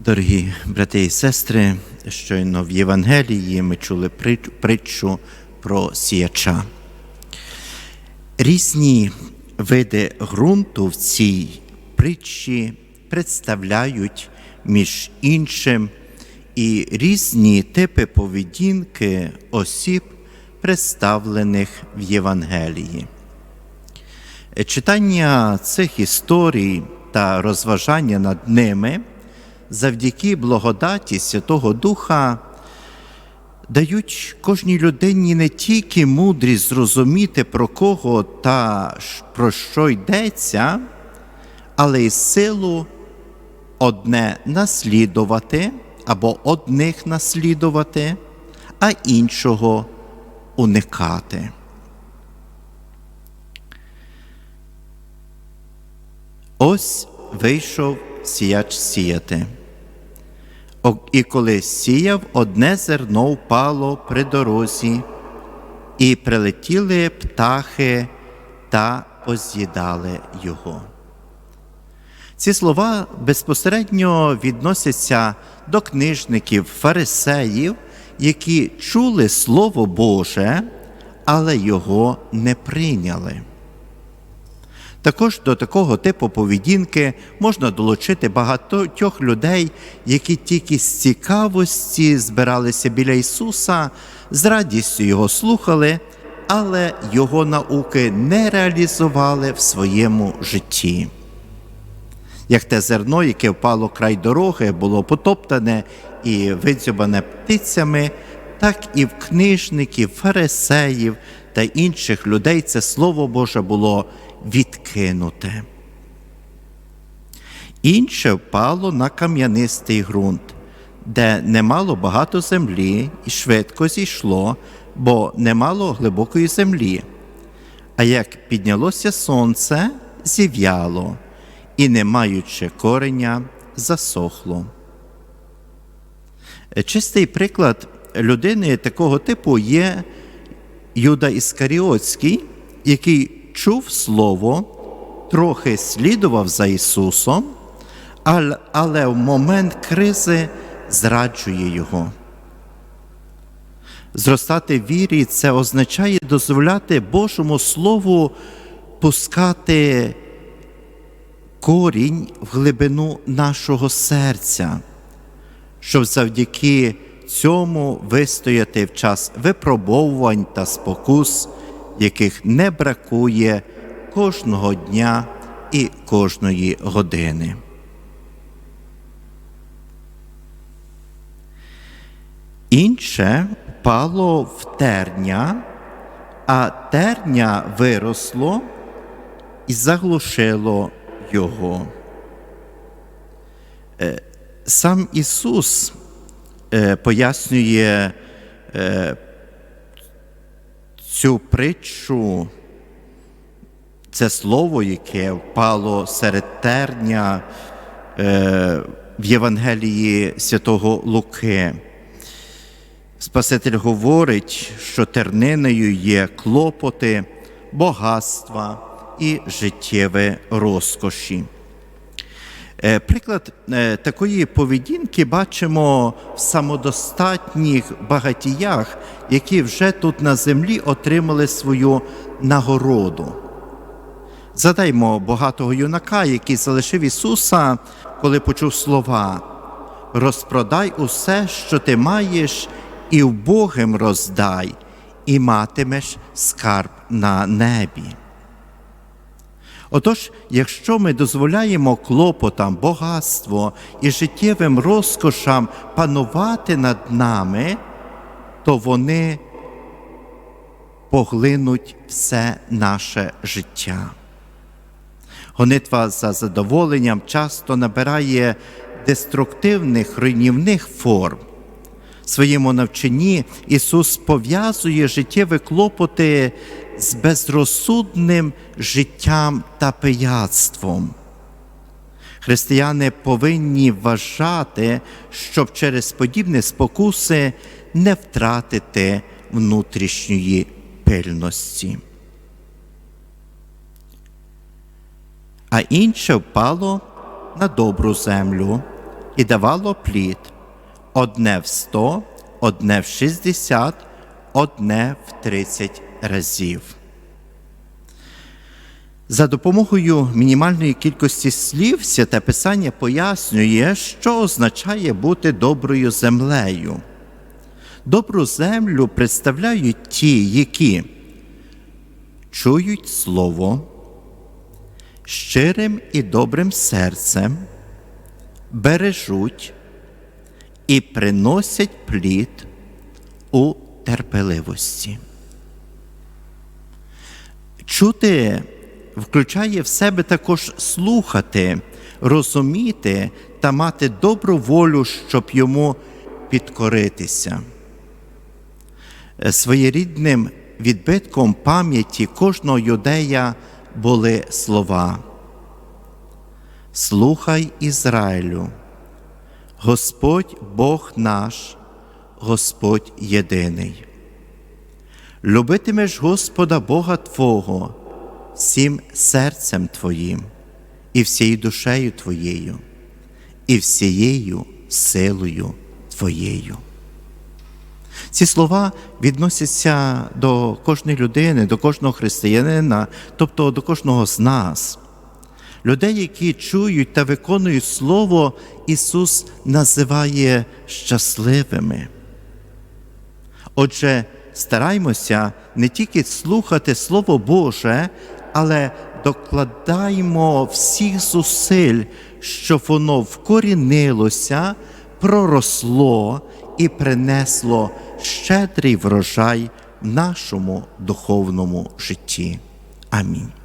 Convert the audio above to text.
Дорогі брати і сестри, щойно в Євангелії ми чули притчу про сіяча. Різні види ґрунту в цій притчі представляють між іншим і різні типи поведінки осіб, представлених в Євангелії. Читання цих історій та розважання над ними завдяки благодаті Святого Духа дають кожній людині не тільки мудрість зрозуміти, про кого та про що йдеться, але й силу одне наслідувати або одних наслідувати, а іншого уникати. Ось вийшов сіяч сіяти. І коли сіяв, одне зерно впало при дорозі, і прилетіли птахи та поз'їдали його. Ці слова безпосередньо відносяться до книжників, фарисеїв, які чули Слово Боже, але його не прийняли. Також до такого типу поведінки можна долучити багатьох людей, які тільки з цікавості збиралися біля Ісуса, з радістю Його слухали, але Його науки не реалізували в своєму житті. Як те зерно, яке впало край дороги, було потоптане і видзьобане птицями, так і в книжників, фарисеїв та інших людей це Слово Боже було відкинуте. Інше впало на кам'янистий ґрунт, де немало багато землі і швидко зійшло, бо немало глибокої землі. А як піднялося сонце, зів'яло, і, не маючи кореня, засохло. Чистий приклад людини такого типу є Юда Іскаріотський, який чув слово, трохи слідував за Ісусом, але в момент кризи зраджує Його. Зростати в вірі це означає дозволяти Божому Слову пускати корінь в глибину нашого серця, щоб завдяки цьому вистояти в час випробовувань та спокус, яких не бракує кожного дня і кожної години. Інше впало в терня, а терня виросло і заглушило його. Е, Сам Ісус е, пояснює е, цю притчу, це слово, яке впало серед терня е, в Євангелії святого Луки. Спаситель говорить, що терниною є клопоти, багатства і життєві розкоші. Е, Приклад е, такої поведінки бачимо в самодостатніх багатіях, які вже тут на землі отримали свою нагороду. Задаймо багатого юнака, який залишив Ісуса, коли почув слова: розпродай усе, що ти маєш, і вбогим роздай, і матимеш скарб на небі. Отож, якщо ми дозволяємо клопотам, багатство і життєвим розкошам панувати над нами, то вони поглинуть все наше життя. Гонитва за задоволенням часто набирає деструктивних руйнівних форм. Своєму навчанні Ісус пов'язує життєві клопоти з безрозсудним життям та пияцтвом. Християни повинні вважати, щоб через подібні спокуси не втратити внутрішньої пильності. а інше впало на добру землю і давало плід одне в сто, одне в шістдесят, одне в тридцять разів. За допомогою мінімальної кількості слів святе Писання пояснює, що означає бути доброю землею. Добру землю представляють ті, які чують Слово щирим і добрим серцем, бережуть і приносять плід у терпеливості. Чути включає в себе також слухати, розуміти та мати добру волю, щоб йому підкоритися. Своєрідним відбитком пам'яті кожного юдея були слова. Слухай Ізраїлю, Господь Бог наш, Господь єдиний. Любитимеш Господа Бога Твого всім серцем Твоїм, і всією душею Твоєю, і всією силою Твоєю. Ці слова відносяться до кожної людини, до кожного християнина, тобто до кожного з нас. Людей, які чують та виконують Слово, Ісус називає щасливими. Отже, стараймося не тільки слухати Слово Боже, але докладаємо всіх зусиль, щоб воно вкорінилося, проросло і принесло щедрий врожай нашому духовному житті. Амінь.